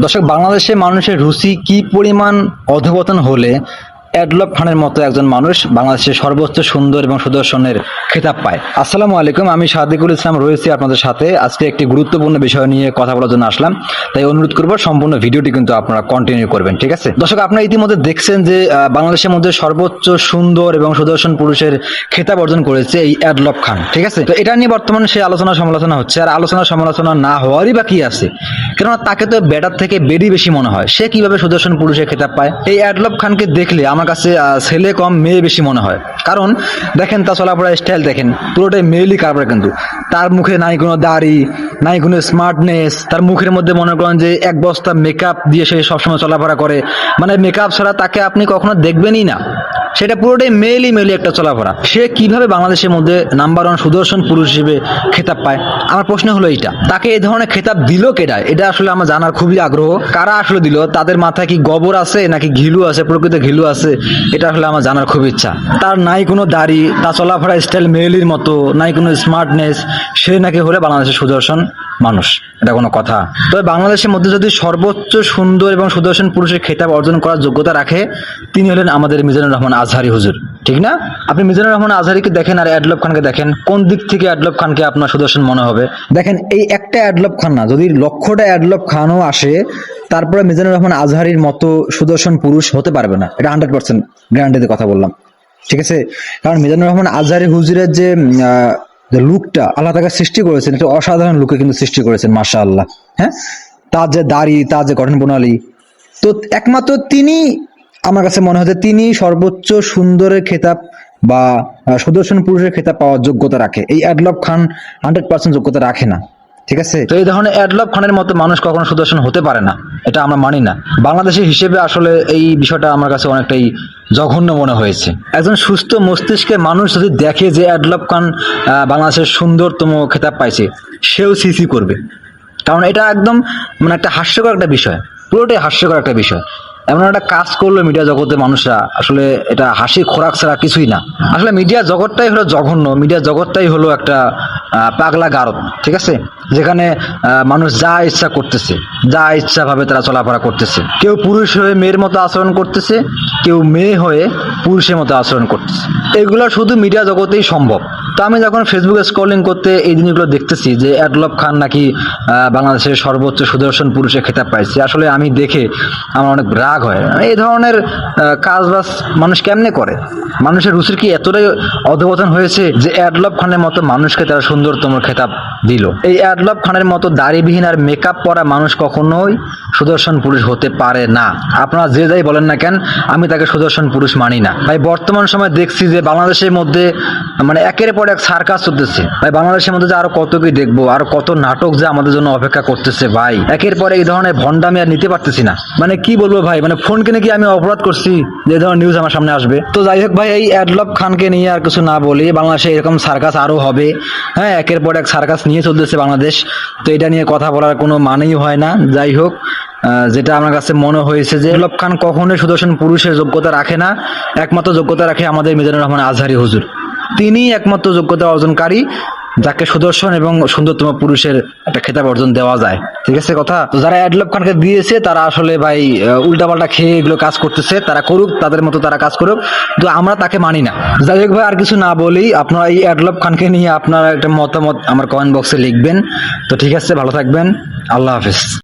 দর্শক বাংলাদেশে মানুষের রুচি কি পরিমাণ অধবতন হলে অ্যাডলব খানের মতো একজন মানুষ বাংলাদেশের সর্বোচ্চ সুন্দর এবং সুদর্শনের খেতাব পায়। আসসালামু আলাইকুম, আমি সাদিকুল ইসলাম রয়েছি আপনাদের সাথে। আজকে একটি গুরুত্বপূর্ণ বিষয় নিয়ে কথা বলার জন্য আসলাম। তাই অনুরোধ করব, সম্পূর্ণ ভিডিওটি কিন্তু আপনারা কন্টিনিউ করবেন, ঠিক আছে? দর্শক, আপনারা ইতিমধ্যে দেখছেন যে বাংলাদেশের মধ্যে সর্বোচ্চ সুন্দর এবং সুদর্শন পুরুষের খেতাব অর্জন করেছে এই অ্যাডলব খান, ঠিক আছে? তো এটা নিয়ে বর্তমানে সে আলোচনা সমালোচনা হচ্ছে। আর আলোচনা সমালোচনা না হওয়ারই বা কি আছে? কেননা তাকে তো ব্যাটার থেকে বেডি বেশি মনে হয়। সে কীভাবে সুদর্শন পুরুষের খেতাব পায়? এই অ্যাডলব খানকে দেখলে আমার কাছে ছেলে কম, মেয়ে বেশি মনে হয়। কারণ দেখেন তার চলাফেরা স্টাইল দেখেন, পুরোটাই মেয়েলি কারবার কিন্তু। তার মুখে নাই কোনো দাড়ি, নাই কোনো স্মার্টনেস তার মুখের মধ্যে মনে করেন যে এক বস্তা মেকআপ দিয়ে সে সবসময় চলাফেরা করে। মানে মেকআপ ছাড়া তাকে আপনি কখনো দেখবেনই না। সেটা পুরোটাই মেয়েলি মেলি একটা চলাফেরা। সে কীভাবে বাংলাদেশের মধ্যে নাম্বার ওয়ান সুদর্শন পুরুষ হিসেবে খেতাব পায়? আমার প্রশ্ন হলো এইটা। তাকে এই ধরনের খেতাব দিল কেডা এটা আসলে আমার জানার খুবই আগ্রহ। কারা আসলে দিল? তাদের মাথায় কি গোবর আছে নাকি ঘিলু আছে? প্রকৃত ঘিলু আছে, এটা আসলে আমার জানার খুব ইচ্ছা। তার নাই কোনো দাড়ি, তার চলাফেরা স্টাইল মেলির মতো, নাই কোনো স্মার্টনেস সে নাকি হলে বাংলাদেশের সুদর্শন। মানুষ, এটা কোনো কথা। তবে বাংলাদেশের মধ্যে যদি সর্বোচ্চ সুন্দর এবং সুদর্শন পুরুষের খেতাব অর্জন করার যোগ্যতা রাখে, তিনি হলেন আমাদের মিজানুর রহমান আজহারি হুজুর, ঠিক না? আপনি মিজানুর রহমান আজহারিকে দেখেন আর অ্যাডলব খানকে দেখেন, কোন দিক থেকে অ্যাডলব খানকে আপনার সুদর্শন মনে হবে? দেখেন, এই একটা অ্যাডলব খান না, যদি লক্ষটা অ্যাডলব খানও আসে, তারপরে মিজানুর রহমান আজহারির মতো সুদর্শন পুরুষ হতে পারবে না, এটা হান্ড্রেড পার্সেন্ট গ্যারান্টিতে কথা বললাম, ঠিক আছে? কারণ মিজানুর রহমান আজহারি হুজুরের যে যে লুকটা আল্লাহ তাকে সৃষ্টি করেছেন একটা অসাধারণ লুকে কিন্তু সৃষ্টি করেছেন মাশা আল্লাহ হ্যাঁ? তার যে দাড়ি, তার যে গঠন প্রণালী, তো একমাত্র তিনি, আমার কাছে মনে যে তিনি সর্বোচ্চ সুন্দরের খেতাব বা সুদর্শন পুরুষের খেতাব পাওয়ার যোগ্যতা রাখে। এই অ্যাডলব খান হান্ড্রেড পার্সেন্ট যোগ্যতা রাখে না। ঠিক আছে? তো এই ধরনের অ্যাডলব খানের মতো মানুষ কখনো সুদর্শন হতে পারে না। এটা আমরা মানি না। বাংলাদেশের হিসেবে আসলে এই বিষয়টা আমার কাছে অনেকটাই জঘন্য মনে হয়েছে। একজন সুস্থ মস্তিষ্কের মানুষ যদি দেখে যে অ্যাডলব খান বাংলাদেশের সুন্দরতম খেতাব পাইছে, সেও সিসি করবে। কারণ এটা একদম মানে একটা হাস্যকর একটা বিষয়। পুরোটাই হাস্যকর একটা বিষয়। এমন একটা কাজ করল মিডিয়া জগতে মানুষরা। আসলে এটা হাসি খোরাক ছাড়া কিছুই না। আসলে মিডিয়া জগৎটাই হলো জঘন্য। মিডিয়া জগৎটাই হলো একটা পাগলা গারদ, ঠিক আছে? যেখানে মানুষ যা ইচ্ছা করতেছে, যা ইচ্ছা ভাবে তারা চলাফেরা করতেছে। কেউ পুরুষ হয়ে মেয়ের মতো আচরণ করতেছে, কেউ মেয়ে হয়ে পুরুষের মতো আচরণ করতেছে। এগুলো শুধু মিডিয়া জগতেই সম্ভব। তো আমি যখন ফেসবুকে স্ক্রলিং করতে এই জিনিসগুলো দেখতেছি যে অ্যাডলব খান নাকি বাংলাদেশের সর্বোচ্চ সুদর্শন পুরুষের খেতাব পাইছে, আসলে আমি দেখে আমার অনেক রাগ হয়। এই ধরনের কাজ বাস মানুষ কেমনে করে? মানুষের রুচির কি এতটাই অধপতন হয়েছে যে অ্যাডলব খানের মতো মানুষকে তারা সুন্দরতম খেতাব দিল? এই অ্যাডলব খানের মতো দাড়িবিহীন আর মেকআপ পরা মানুষ কখনোই সুদর্শন পুরুষ হতে পারে না। আপনারা যে যাই বলেন না কেন, আমি তাকে সুদর্শন পুরুষ মানি না। ভাই, বর্তমান সময় দেখছি যে বাংলাদেশের মধ্যে মানে একের পর এক সার্কাস চলতেছে ভাই, বাংলাদেশের মধ্যে যে আরও কত কি দেখব, আরও কত নাটক যে আমাদের জন্য অপেক্ষা করতেছে, ভাই। একের পর এই ধরনের ভণ্ডামি আর নিতে পারতেছি না। মানে কি বলব ভাই মানে ফোন কিনে কি আমি অপরাধ করছি? যে ধরনের নিউজ আমার সামনে আসবে। তো যাই হোক ভাই, এই অ্যাডলব খানকে নিয়ে আর কিছু না বলি, বাংলাদেশে এরকম সার্কাস আরও হবে। হ্যাঁ একের পর এক সার্কাস নিয়ে চলতেছে বাংলাদেশ। তো এটা নিয়ে কথা বলার কোনো মানেই হয় না। যাই হোক যেটা আমার কাছে মনে হয়েছে যে অ্যাডলব খান কখনোই সুদর্শন পুরুষের যোগ্যতা রাখে না। একমাত্র যোগ্যতা রাখে আমাদের মিজানুর রহমান আজহারি হুজুর। তিনি একমাত্র যোগ্যতা অর্জনকারী যাকে সুদর্শন এবং সুন্দরতম পুরুষের একটা খেতাব অর্জন দেওয়া যায়। ঠিক আছে কথা? তো যারা অ্যাডলব খানকে দিয়েছে, তারা আসলে ভাই উল্টাপাল্টা খেয়ে এগুলো কাজ করতেছে। তারা করুক, তাদের মতো তারা কাজ করুক। তো আমরা তাকে মানি না। যাই হোক ভাই, আর কিছু না বলি আপনারা এই অ্যাডলব খানকে নিয়ে আপনারা একটা মতামত আমার কমেন্ট বক্সে লিখবেন। তো ঠিক আছে, ভালো থাকবেন। আল্লাহ হাফিজ।